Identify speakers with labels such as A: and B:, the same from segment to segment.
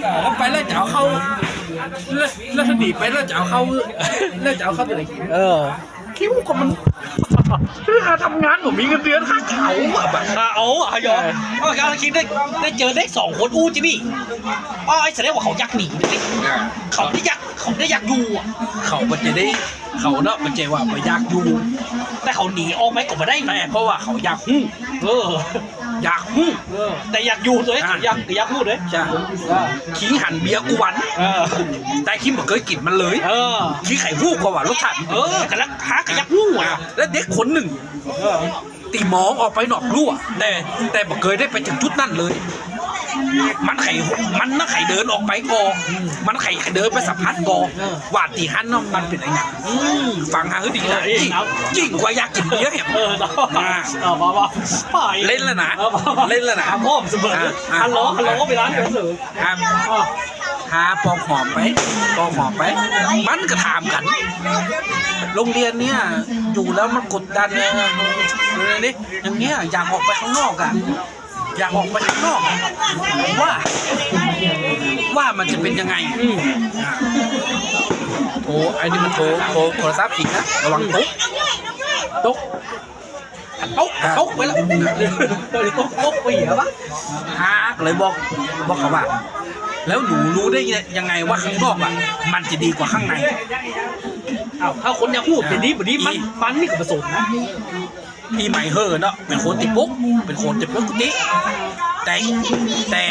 A: แล้วไปแล้วจะเอาเข้าแล้วแล้วถ้าหนีไปแล้วจะเอาเข้าแล้วจะเอาเข้าตัวไหน
B: เออ
A: คิดว่าคนมัน คือกาทำงานผมมีเงินเดือนค่าเขาอะแบบ
B: อะเอาอะยอมเอาการคิดได้ได้เจอเด็กสองคนอู้จินี่อ๋อไอ้แสดงว่าเขายักหนีนี่เขาได้ยักเขาได้ยักอยู่อะ
A: เขามันจะได้เขาเนาะมันจะว่าไปอยากอยู่
B: แต่เขาหนีออกไหมก็ไม่ได้
A: แต่เพราะว่าเขาอยากหู้
B: เออ
A: อยากหู้
B: แต่อยากอยู่ตัวเองอยากอยากพูดเลย
A: ใช่ขิงหันเบียร์กูวันแต่คิมบอกเคยกินมันเลยขี้ไข่หู้กว่ารสชาติ
B: เออกำลังหากระยักหู้อะ
A: แล้วเด็กคนหนึ่ง
B: เออ
A: ตีหมองออกไปนอกรั่วแต่แต่บอกเคยได้ไปถึงจุดนั่นเลย มันไข่มันน่ะไข่เดินออกไปกอมันไข่เดินไปสัมผัสกอว่าตีหันเนาะมันเป็นอะไรเงี้ย
B: อืม
A: ฟังฮะคือดีนะยิ่งยิ่งกว่าอยากกินเบียร์แหม
B: เออเนาะเออมามาไป
A: เล่นแล้วนะ
B: ออมามา
A: เล่นแล้วนะ
B: อ่พ่อมเสมอฮัลโหลฮัลโหลไปร้านเดิมเลย
A: หาหาปอกหอมไปปอกหอมไป มันก็ถามกัน โรงเรียนเนี่ยอยู่แล้วมันกดดันเนี่ยเลยนี่อย่างเงี้ยอยากออกไปข้างนอกอะอยากออกไปข้างนอกอะว่า ว่ามันจะเป็นยังไง
B: อืม
A: โอ้ไอ้นี่มันโทรโทรโทรศัพท์ผิดนะระวังตุ๊กตุ๊ก
B: โต๊ะโต๊ะไปแล้วเออโต๊ะโต๊ะไปเหรอปะ
A: ฮาเลยบอกบอกเขาว่า แล้วหนูรู้ได้ยังไงว่าข้างนอกอะ มันจะดีกว่าข้างใน
B: อ้าวถ้าคนอยากพูดเป็นนี้แบบนี้มันมันนี่ก็ผสมนะ
A: พี่ใหม่เฮอเนาะเป็นคนติดปุ๊กเป็นคนติดปุ๊กกุฏิแต่แต่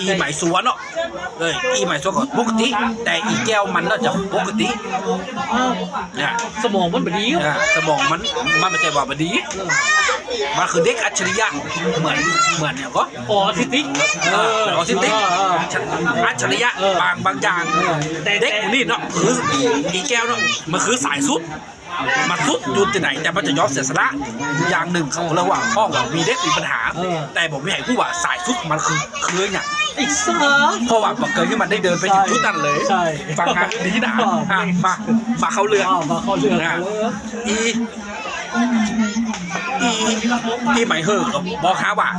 A: อีใหม่สวนเนาะเอ้ยอีใหม่สวนก็ปกติ แต่อีแก้วมันเนาะจะปกติเนี่ย
B: สมองมันแบบนี้
A: อะสมองมันมันไม่ใช่ว่าบดีมันคือเด็กอัจฉริยะเหมือนเหมือนเนี่ยก็
B: ออทิติก
A: เออออทิสติก
B: เออ
A: อัจฉริยะ
B: เออ
A: บางบางอย่าง
B: แต่
A: เด็กคนนี้เนาะคืออีแก้วเนาะมันคือสายสุดมันสุดอยู่ที่ไหนแต่มันจะยอมเสียสละอย่างหนึ่งเขาเรียกว่าพ่อว่ามีเด็กมีปัญหา แต่ผมไม่ให้ผู้ว่าสายสุดมันคือคืออย่าง
B: ไอ้เสือ
A: เพราะว่าบอกเกิดที่มันได้เดินไปถึงจุดนั้นเลย
B: ใช่
A: ฟังนะดีนะอะมามาเข้าเรื่อง
B: อ้าวมาเข้าเรื่อง
A: อะ
B: เลย
A: อีอีอีหมายเฮอก็บอกหาว่า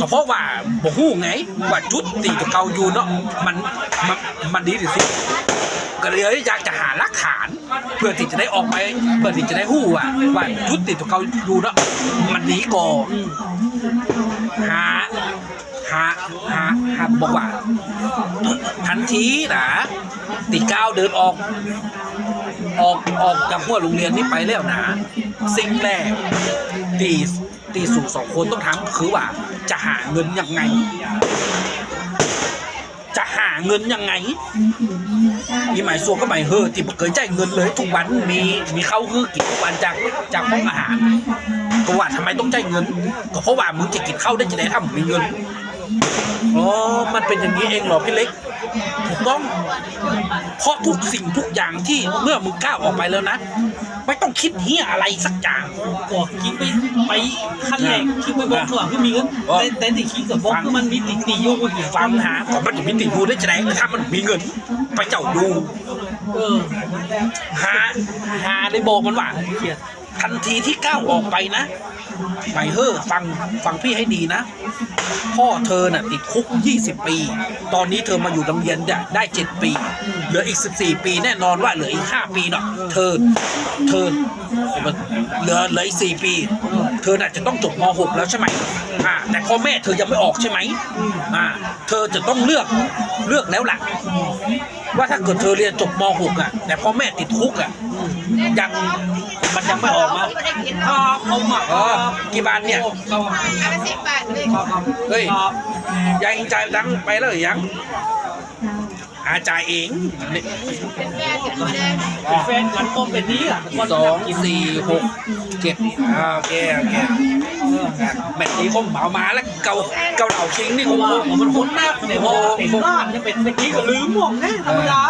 A: ก็เพราะว่าบอกฮู้ไงว่าจุดตีตัวเก่าอยู่เนาะมันมันมันดีที่สุดก็เลยอยากจะหาหลักฐาน เพื่อที่จะได้ออกไปเพื่อที่จะได้ฮู้ว่าว่าจุดตีตัวเก่าอยู่เนาะมันดีกว่าหา หาหาหาบอกว่าทันทีนะตีก้าวเดินออก ออกออกจากหัวโรงเรียนนี้ไปแล้วนะสิ่งแรกตีตีสู่สองคนต้องทำคือว่า จะหาเงินยังไง จะหาเงินยังไงมีหมายส่วนก็หมายเฮอที่บ่เคยจ่ายเงินเลยทุกวันมีมีเข้าคือกินทุกวันจากจากห้องอาหารก็ว่าทำไมต้องจ่ายเงิน ก็เพราะว่ามึงจะกินข้าวได้จะได้ทำมีเงิน อ๋อ มันเป็นอย่างนี้เองเหรอพี่เล็ก ถูกต้อง เพราะทุกสิ่งทุกอย่างที่เมื่อมึงก้าวออกไปแล้วนะ ไม่ต้องคิดเฮียอะไรสักอย่าง
B: บอกคิดไปไปขั้นแรกคิดไปบอกข้างหลังคือมีเงินแต่แต่ที่คิดกับบอกคือมันมีติดตีโยกหัว
A: ฟังหาก่อนมันจะมีติดอยู่ได้จะได้ถ้ามันมีเงิน ไปเจ้าดู
B: เออ
A: หา หาได้บอกมันว่า
B: เขียด
A: ทันทีที่ก้าวออกไปนะไปเฮอฟังฟังพี่ให้ดีนะ พ่อเธอน่ะติดคุก 20 ปี ตอนนี้เธอมาอยู่โรงเรียนเนี่ยได้ 7 ปี เหลืออีก 14 ปีแน่นอนว่าเหลืออีก 5 ปีเนาะเธอเธอเหลือเหลืออีก 4 ปี เธอน่ะจะต้องจบม .6 แล้วใช่ไหมอ่าแต่พ่อแม่เธอยังไม่ออกใช่ไหมอ่าเธอจะต้องเลือกเลือกแล้วล่ะว่าถ้าเกิดเธอเรียนจบม .6 อะแต่พ่อแม่ติดคุกอะยังมันยังไม่ออกม
B: อ่าเขาหมัก
A: อ๋อกี่บาทเนี่ย
C: อันละสิบบาทเลย
A: เฮ้ย
B: ครับ
A: ยายเองจ่ายตังค์ไปแล้วหรือยังอาจ่ายเองนี่
C: เป็นแม่เขียนมาเลย
B: เป็นแฟนกันก็เป็นนี้อะ
A: สองสี่หกเจ็ดอ่าโอเคโอเคแบบนี้คงเหมามาแล้วเกาเกาเหล่าคิงนี่
B: เพ
A: คง
B: มันคนหน้าเนี่ยพอเป็นบ้านจะเป็นเมื่อกี้ก็ลืมหมดแน่ธรรมดา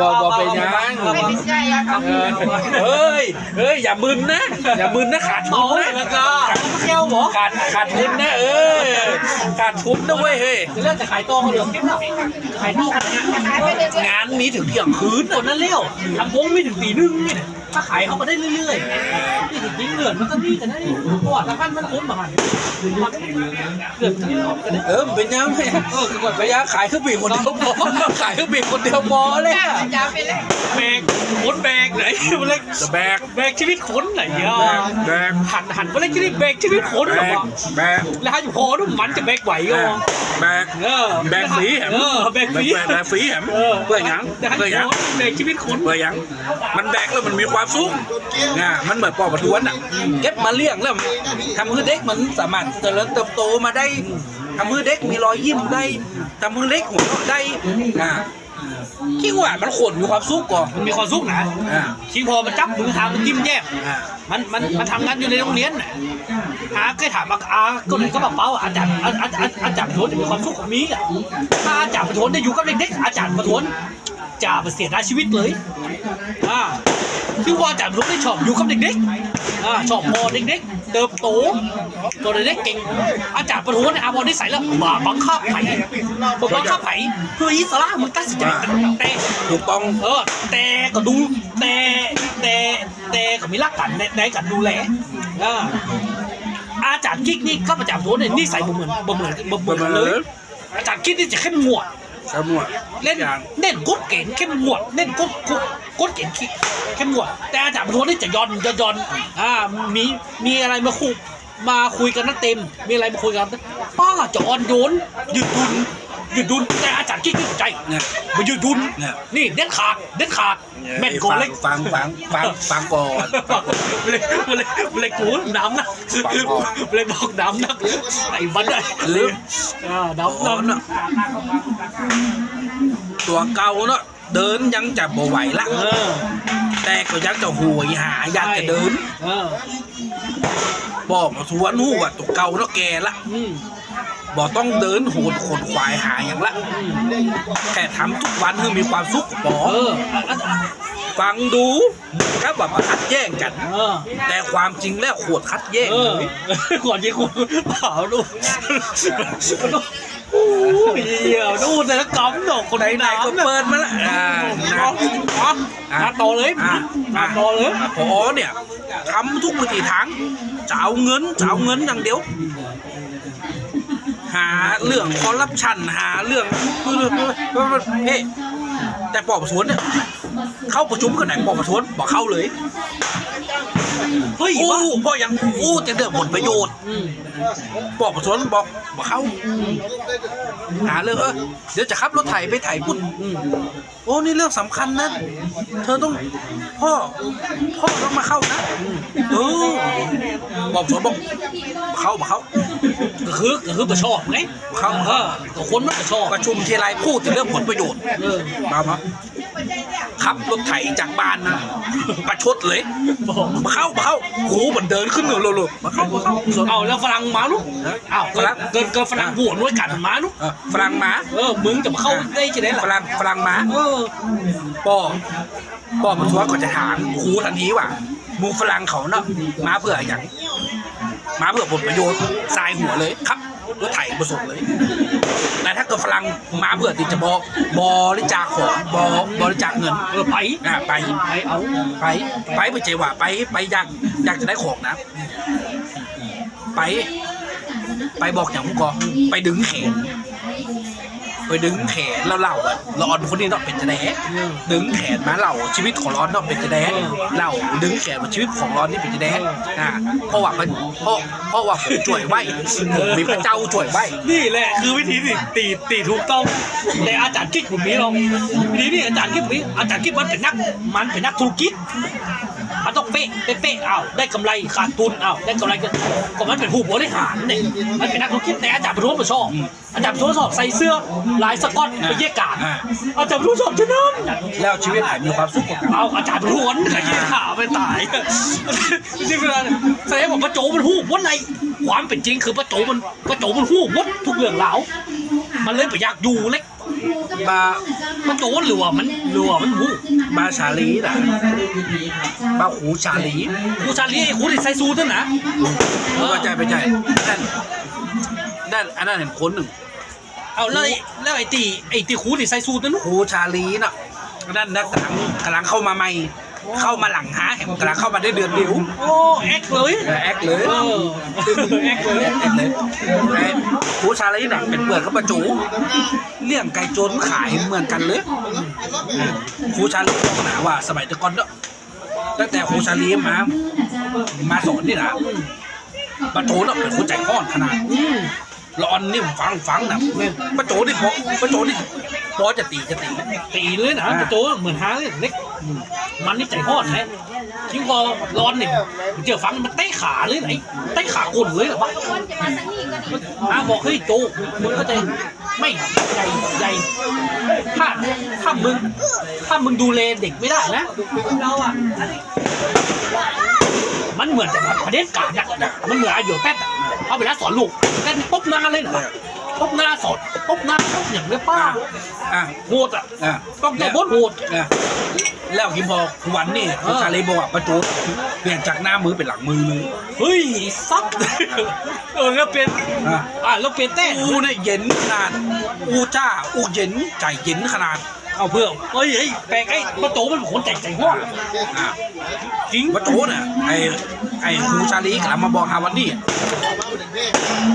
A: ว่าว่าเป็นยัง
C: ไม่ไม่ใช่อะครับ
A: เฮ้ยเฮ้ยอย่ามึนนะ อย่ามึนนะขาดทุ
B: เอา
A: น
B: เลย
A: นะ
B: นะจ๊ะแก้วหมอ
A: ขาดขาดทุนนะเออขาดทุนนะเว้ยเฮ้ย
B: เรื่องจะขายตองเขาเหลืองกิ๊บหรอขาย
C: ลูก
A: งานมีถึงเที่ยงคืน
B: คนนั้นเลี้ยวทำวงไม่ถึงตีนึงนี่ ถ้าขายเขาก็ได้เรื่อยๆนี่จริงๆเหลือนมันก็ดีกันได้เพราะว่าถ้าพันมันคุ้มมาหันมันก็เหลือนมันก็ดีกันได้
A: เออมันเป็นยังไงเออก่อนไปยาขายเครื่องบินคนเดียวพอขายเครื่องบินคนเดียวพอเลยอะ
C: จะไปเลย
B: แบกขนแบกไหนมันเล็ก
A: จะแบก
B: แบกชีวิตขนไหนอะ
A: แบก
B: หันหันมาเล็กชีวิตแบกชีวิตขน
A: แบ
B: เหรอกวะ
A: แบก
B: แล้วให้อยู่พอนุ่มมันจะแบกไหว
A: แบ
B: ก็
A: กแบก
B: เออ
A: แบกฝีแหม
B: เออแบกฝี
A: แบกแบกฝีแหม
B: เออ
A: เพื่อหยัง
B: จะให้
A: เพื่อหยัง
B: แบกชีวิตขน
A: เพื่อหยังมันแบกแล้วมันมีความสุขนะมันเหมือนปอกประทวนอะเก็บมาเลี้ยงแล้วทำให้เด็กมันสามารถเจริญเติบโตมาได้ทำให้เด็กมีรอยยิ้มได้ทำให้เด็กหัวเราะได้อ่าคิดว่ามันขนมีความสุขก่อน
B: มันมีความสุขนะ
A: อ่า
B: คิงพอมันจับมือทางมันยิ้มแย้ม
A: อ่า
B: มันมันมันทำงานอยู่ในโรงเรียนน่ะอาเคยถามอาอาก็เลยก็บอกเป้าอาจารย์อาอาอาอาจารย์ประทวนจะมีความสุขของมีอะถ้าอาจารย์ประทวนได้อยู่กับเด็กๆอาจารย์ประทวนจะไปเสียดายชีวิตเลยอ่า คือว่าอาจารย์ประทวนได้ชอบอยู่กับเด็กๆอ่าชอบพอเด็กๆเติบโตตัวเด็กๆเก่ง อาจารย์ประทวนเนี่ยอาพอได้ใส่แล้วมาบังคับไผ่บังคับไผ่เพื่ออิสระมันตัดสินใจแต่
A: ถูกต้อง
B: เออแต่ก็ดูแต่แต่แต่ก็มีหลักการในในการดูแลอ่าอาจารย์กิ๊กนี่ก็ประจำตัวเนี่ยนิสัยบ่เหมือนบ่เหมือนบ่เหมือนกันเลยอาจารย์กิ๊กนี่จะเข้มงวด
A: สมว
B: เล่น
A: อย่าง
B: เล่นกฎเกณฑ์เข้มงวดเล่นกฎกฎกฎเกณฑ์เข้มงวด แต่อาจารย์ประทวนนี่จะย่อนจะย่อนอ่ามีมีอะไรมาคุยมาคุยกันนักเต็ม มีอะไรมาคุยกันป้าจะอ่อนโยนหยุดดุนห ยุดดุนแต่อาจารย์กิ๊กนี่ใจ
A: เนี่ย
B: มาหยุดดุน
A: เนี่ย
B: นี่เด็ดขาดเด็ดขาดแม่นโกเล็ก
A: ฟังฟังฟังฟังก่อน
B: เลยเลยเลยกูน้ำนะเลยบอกน้ำนะไอ้บันไอ้เลยอ่าน้ำ
A: ก่อน
B: น้ำ
A: เนาะตัวเก่าเนาะเดินยังจะบ่ไหวละ
B: เออ
A: แต่ก็ยังจะหวยหาอยากจะเดิน
B: เออ
A: บอกมาสวนหูว่าตัวเก่าเนาะแกละ
B: อืม
A: บอกต้องเดินโหดขนควายหาอย่างละ
B: อืม
A: แค่ทำทุกวันให้มีความสุขบอ
B: เอออะอะอะ
A: ฟังดูก็แบบมาคัดแย่งกัน
B: เออ
A: แต่ความจริงแล้วขวดคัดแย่ง
B: เออก่อนยิงกูเปล่าดูโอ้ยเหี้ยดูแต่ละกำดอกคน
A: ไหนไหนๆก็
B: น้ำ
A: เปิดมาละอ่า
B: อ๋อ
A: นะ
B: อ๋อมาต่อเลย
A: อะ
B: มาต่อเลย
A: พอเนี่ยทำทุกวิถีทางจะเอาเงินจะเอาเงินอย่างเดียว หาเรื่องคอร์รัปชันหาเรื่องเฮ้แต่ปอบประทวนเนี่ยเข้าประชุมกันไหนปอบประทวนบอกเข้าเลย
B: เฮ้ย
A: อู้
B: วะ
A: เพราะยังอู้จะเดือดผลประโยชน์
B: อืม
A: ปอบประทวนบอกบอกเข้าหาเรื่องเออเดี๋ยวจะขับรถไถไปไถพุ่น
B: อืม
A: โอ้นี่เรื่องสำคัญนะเธอต้องพ่อพ่อต้องมาเข้านะเออบอกสวนบอกเข้าบอกเข้า
B: ก็คือก็คือประชอบไง
A: ครับ
B: เออก็คนมันประชอบ
A: ประชุมทีไรพูดถึงเรื่องผลประโยชน์
B: เออ
A: มาครับขับรถไถจากบ้านนะประชดเลย
B: บอก
A: มาเข้ามาเข้าโหมันเดินขึ้นเลยเลยมาเข้ามาเข้าสวน
B: เอาแล้วฝรั่งมาลูก
A: เออ
B: อ้าว
A: ฝรั่ง
B: เกินเกินฝรั่งบวชด้วยกันมาลูก
A: เออฝรั่งหมา
B: เออมึงจะมาเข้าได้จะได้
A: ฝ
B: ล่ะ
A: รั่งฝรั่งหมา
B: เออ
A: ป้อป้อมาทวก็จะถามครูทันทีว่าหมูฝรั่งเขาเนาะมาเพื่ออย่าง มาเพื่อผลประโยชน์ทรายหัวเลยครับรถไถประสบเลย แต่ถ้าเกิดฝรั่งมาเพื่อที่จะบอกบริจาคของบอบริจาคเงิน
B: เออไป
A: อะไป
B: ไปเอา
A: ไปไปไปเจว่าไปไปอยากอยากจะได้ของนะ ไป ไปบอกอย่างพวกกอไปดึงแขน ไปดึงแขนแล้วเล่าอะเราออนคนนี้เนาะเป็นจะแดกดึงแขนมาเล่าชีวิตของร้อนเนาะเป็นจะแดกเล่าดึงแขนมาชีวิตของร้อนนี่เป็นจะแดกอ่าเพราะว่ามันเพราะเพราะว่าผมช่วยไว้ผมมีพระเจ้าช่วยไว้
B: นี่แหละคือวิธีที่ตีตีถูกต้องแต่อาจารย์กิ๊กผมนี้ลองวิธีนี้อาจารย์กิ๊กผมนี้อาจารย์กิ๊กมันเป็นนักมันเป็นนักธุรกิจ มันต้องเป๊ะเป๊ะเป๊ะอ้าวได้กำไรขาดทุนอ้าวได้กำไรก็ก็มันเป็นผู้บริหารเนี่ยมันเป็นนักธุรกิจแต่อาจารย์ประท้วงมาชอบอาจารย์ประท้วงชอบใส่เสื้อลายสก๊อตไปเยี่ยกาด
A: อ่า
B: อาจารย์ประท้วงชอบชนะ
A: แล้วชีวิตหายมีความสุขกว่าเก่า
B: เอาอาจารย์ประท้วงไอ้ที่ข่าวไปตายนี่คือแสดงว่าประโจมันหู้วัดในความเป็นจริงคือประโจมันประโจมันหู้วัดทุกเรื่องราวมันเลยไปอยากอยู่เล็ก
A: บา
B: ประโจหรือว่ามันหรือว่ามันหู้
A: บาชาลีน่ะบาหูชาลี
B: ครูชาลีไอ้ครูที่ใส่สูทนั่นนะ
A: ไม่ว่าใจไปใจนั่นนั่นอันนั้นเห็นคนหนึ่ง
B: เอาแล้วไอ้แล้วไอ้ตีไอ้ตีครูที่ใส่สูทนั่น
A: ครูชาลีน่ะนั่นนะกำลังกำลังเข้ามาใหม่ เข้ามาหลังหาแห่งกำลังเข้ามาได้เดือนเดียว
B: โอ้แอกเลย
A: เออแอคเลย
B: เออแอกเลย
A: แอคเลยไอ้ผู้ชายอะไรน่ะเป็นเปิดเข้าประจูเลี้ยงไก่โจนขายเหมือนกันเลยครูชาลีบอกนะว่า สมัยแตะก่อนเนาะตั้งแต่ครูชาลีมา มาสอนนี่นะประโจน่ะเป็นคนใจห้อนขนาด
B: อืม
A: ร้อนนี่ฟังฟังนะประโจนี่พอประโจนี่ พอจะตีจะตี
B: ตีเลยนะกระโจนเหมือนหาเลยเล็กมันนี่ใจหอดนะทิ้งพอร้อนเนี่ยเจอฟังมันเตะขาเลยไหนเตะขากุ่นเลยเหรอวะอาบอกเฮ้ยโจมึงก็จะไม่ใหญ่ใหญ่ถ้าถ้ามึงถ้ามึงดูแลเด็กไม่ได้นะเราอะมันเหมือนแต่ประเด็นการอะมันเหมือนอายุแป๊ดอะเอาเวลาสอนลูกแป๊ดตบหน้าเลยเหรอ ตบหน้าสอนตบหน้าตบอย่างเนี้ยป้า
A: อะอะ
B: โหดอะ
A: อะ
B: ต้องแต่บดโหด
A: อะแล้วคิมพอวันนี่ครูชาลีบอกว่าประโจเปลี่ยนจากหน้ามือเป็นหลังมือเลย
B: เฮ้ยซับเออแล้วเป็น
A: อะ
B: อ่าแล้วเป็นแต่
A: อูเนี่ยเย็นขนาดอูจ้าอูเย็นใจเย็นขนาด
B: เอาเพื่อเฮ้ยเฮ้ยแปลกไอ้ประโจมันคนใจใจห้อน
A: อะ
B: จริง
A: ประโจเนี่ยไอ้ไอ้ครูชาลีกลับมาบอกหาวันนี้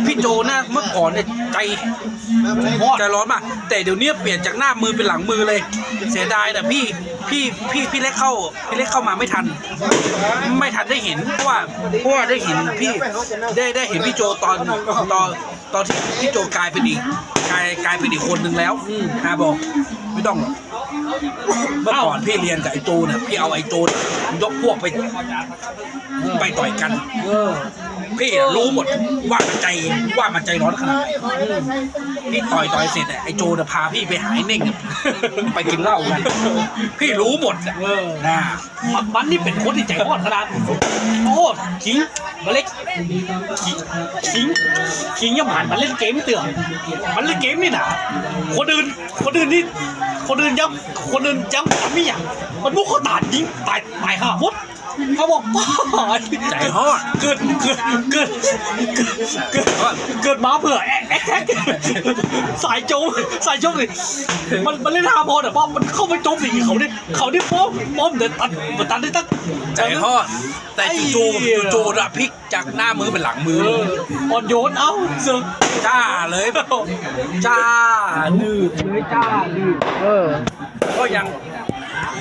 A: พี่โจนะเมื่อก่อนเนี่ยใจใจร้อนมาก แต่เดี๋ยวนี้เปลี่ยนจากหน้ามือเป็นหลังมือเลย เสียดายนะพี่พี่พี่พี่เล็กเข้าพี่เล็กเข้ามาไม่ทัน ไม่ทันได้เห็นเพราะว่าเพราะว่าได้เห็นพี่ได้ได้เห็นพี่โจตอนตอนตอนที่พี่โจกลายเป็นอีกกลายกลายเป็นอีกคนหนึ่งแล้วอาบอกไม่ต้องหรอก เมื่อก่อนพี่เรียนกับไอ้โจเนี่ยพี่เอาไอ้โจเนี่ยยกพวกไปไปต่อยกันพี่รู้หมดว่ามันใจว่ามันใจร้อนขนาดไหนพี่ต่อยต่อยเสร็จเนี่ยไอ้โจจะพาพี่ไปหายเน่งไปกินเหล้ากันพี่รู้หมดอะนะ
B: มันนี่เป็นคนที่ใจห้อนขนาดโอ้ขิงมาเล็กขิงขิงขิงยังผ่านมันเล่นเกมเตือนมันเล่นเกมนี่นะคนอื่นคนอื่นนี่คนอื่นยังคนอื่นยังไม่อย่างมันบุกเขาตาดยิงตายตายห่าหมดเขาบอกป้า
A: ใจฮอด
B: เกิดเกิดเกิดเกิดเกิดเกิดมาเผื่อแอ๊กแอ๊กแอ๊กสายโจมสายโจมสิมันมันเล่นฮาร์บอลอะเพราะมันเข้าไปโจมสิเขาเนี่ยเขาเนี่ยป้อมป้อมเดินตันมันตันได้ตั้ง
A: ใจฮอดแต่จู่ๆจู่ๆอะพลิกจากหน้ามือเป็นหลังมือ
B: เอออ่อนโยนเอ้าเสือก
A: จ้าเลยจ้าดื้อเลยจ้าดื้อเออ ก็ยัง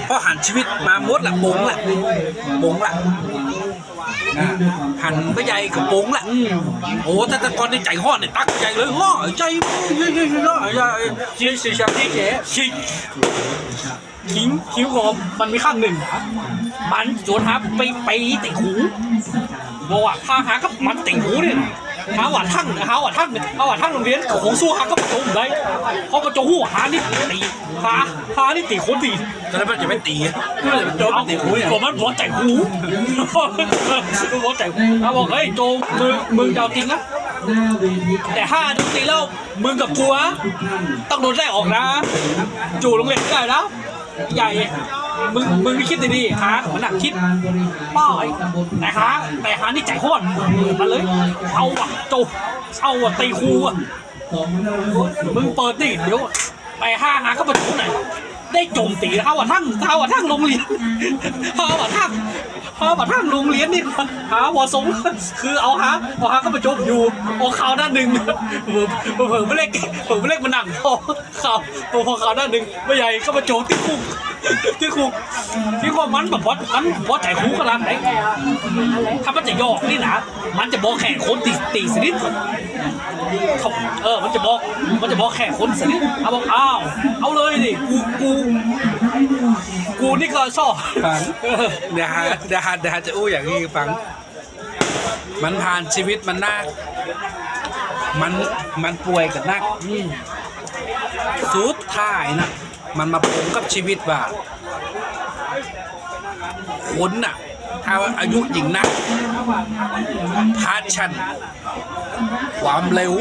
A: พอหันชีวิตมามดละบงละบงละอะหันไปใหญ่กับบงละโอ้แต่แต่ก่อนในใจห่อเนี่ยตักใจเลยห่อใจเยอะๆๆๆๆ
B: เชียร์เชียร์เชียร์ที่เชียร์ชิงคิงคิวกบมันมีข้างหนึ่งนะมันสวนหาไปไปติ่งหูบอกว่าถ้าหากับมันติ่งหูเนี่ยนะ หาว่าทั้งหาว่าทั้งเนี่ยหาว่าทั้งโรงเรียนของสู้หากับประตูได้เพราะประตูหูหานี่ตีหาหานี่ตีคนตี
A: แล้วมันจะไม่ตีก็เลยเป็นโจมตีหูเนี่ย
B: ผมมันร้อนใจหูร้อนใจหูเขาบอกเฮ้ยโจมึงมึงจะเอาจริงนะแต่ห้าโดนตีแล้วมึงกับกูอะต้องโดนไล่ออกนะจู่โรงเรียนไม่ได้แล้ว ใหญ่ มึง มึงไม่คิดดีๆหามันหนักคิดป้ายแต่หาแต่หานี่ใจห้อนมาเลย เอาว่ะโจเอาว่ะตีครูอะมึงเปิดดิเดี๋ยวไปห้าหาก็มาถูไหน ได้โจมตีเอาว่ะทั้งเอาว่ะทั้งโรงเรียนเอาว่ะทั้งเอาว่ะทั้งโรงเรียนนี่หาวอสงคือเอาหาเอาหาก็มาโจมอยู่เอาข่าวด้านหนึ่งเผื่อเผื่อไม่เล็กเผื่อไม่เล็กมันหนังพอข่าวพอข่าวด้านหนึ่งไม่ใหญ่ก็มาโจมที่คุกที่คุกที่ว่ามันแบบว่ามันว่าใจคุกขนาดไหนถ้ามันจะยอกนี่นะมันจะบอกแข่คนตีตีสนิทเขาเออมันจะบอกมันจะบอกแข่คนสนิทเอาบอกอ้าวเอาเลยดิกูกูกูนี่ก็ชอบ
A: ฟัง
B: เออ
A: เดี๋ยวหาเดี๋ยวหาเดี๋ยวหาจะอู้อย่างนี้ฟัง มันผ่านชีวิตมันนัก มันมันป่วยกับนัก
B: อืม
A: สุดท้ายนะมันมาพบกับชีวิตว่าคนน่ะ ถ้าอายุหญิงนักพาชัน ความเร็ว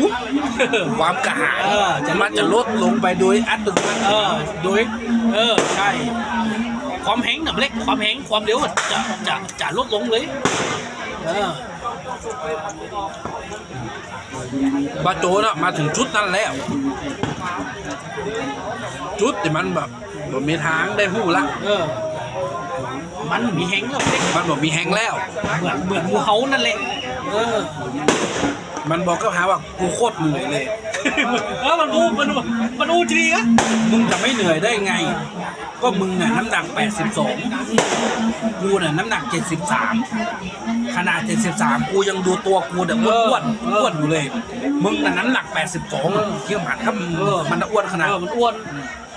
A: ความกระหาย
B: เออจะลด
A: มันจะลดลงไปโดยอัตโนมัติ
B: เออโดยเออใช่ ความแห้งหนับเล็กความแห้งความเร็วอะจะจะจะลดลงเลยเออ
A: บาโจน่ะมาถึงจุดนั้นแล้วจุดที่มันแบบบ่มีทางได้หู้ละ
B: เออ มันมีแฮงแล้วเด็ก
A: มันบอกมีแฮงแล้ว
B: เหมือนเหมือนงูเห่านั่นแหละเออ
A: มันบอกก็หาว่ากูโคตรเหนื่อยเลย
B: เออมันอูมันอูมันอูจริงอะ
A: มึงจะไม่เหนื่อยได้ไง ก็มึงน่ะน้ำหนัก 82 กูน่ะน้ำหนัก 73 ขนาด 73 กูยังดูตัวกูแบบอ้วนๆอ้วนอยู่เลย มึงน่ะน้ำหนัก 82เที่ยวหันถ้ามึงมันน่ะอ้วนขนาด
B: เออมันอ้วน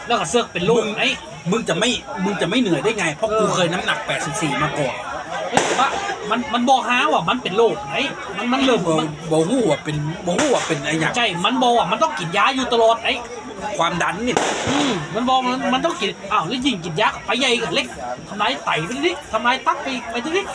B: แล้วก็เสือกเป็นลูกไอ้
A: มึงจะไม่ มึงจะไม่เหนื่อยได้ไง เพราะกูเคยน้ำหนัก 84 มาก่อน
B: เฮ้ยว่า มันมันบอกหาว่ามันเป็นโรคไอ้มันมันเริ่ม
A: บ่
B: มัน
A: บ่ฮู้ว่าเป็นบ่ฮู้ว่าเป็นไอ้หยัง
B: ใช่มันบอกว่ามันต้องกินยาอยู่ตลอดไอ้
A: ความดันนี่
B: อืมมันบอกมันมันต้องกินอ้าวแล้วยิ่งกินยาไปใหญ่กับเล็กทำลายไตไปนิดทำลายตับไปไปนิด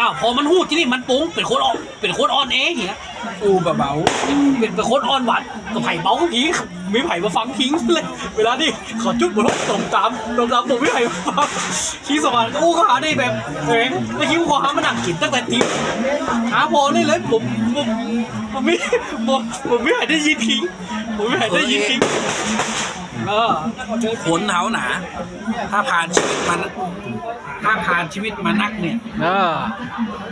B: อ้าวพอมันหูดที่นี่มันปุ้งเป็นคนอ่อนเป็นคนอ่อนเองเหี้ย
A: กูเบา
B: เป็นเป็นคนอ่อนหวานก็ ไผ่เบาทิ้งมีไผ่มาฟังทิ้งเลย เวลานี่ขอจุดบนรถตรงตามตรงตามผมไม่ไผ่มาฟังขี้สวรรค์ก็อู้ก็หาได้แบบเองแล้วคิ้วคอหามานั่งกินตั้งแต่ทีหาพอได้เลยผมผมผมไม่ผมผมไม่ไผ่ได้ยินทิ้งผมไม่ไผ่ได้ยินทิ้งเออ
A: ๆขนเท้าหนา ถ้าผ่านชีวิตมันถ้าผ่านชีวิตมานักเนี่ย
B: เออ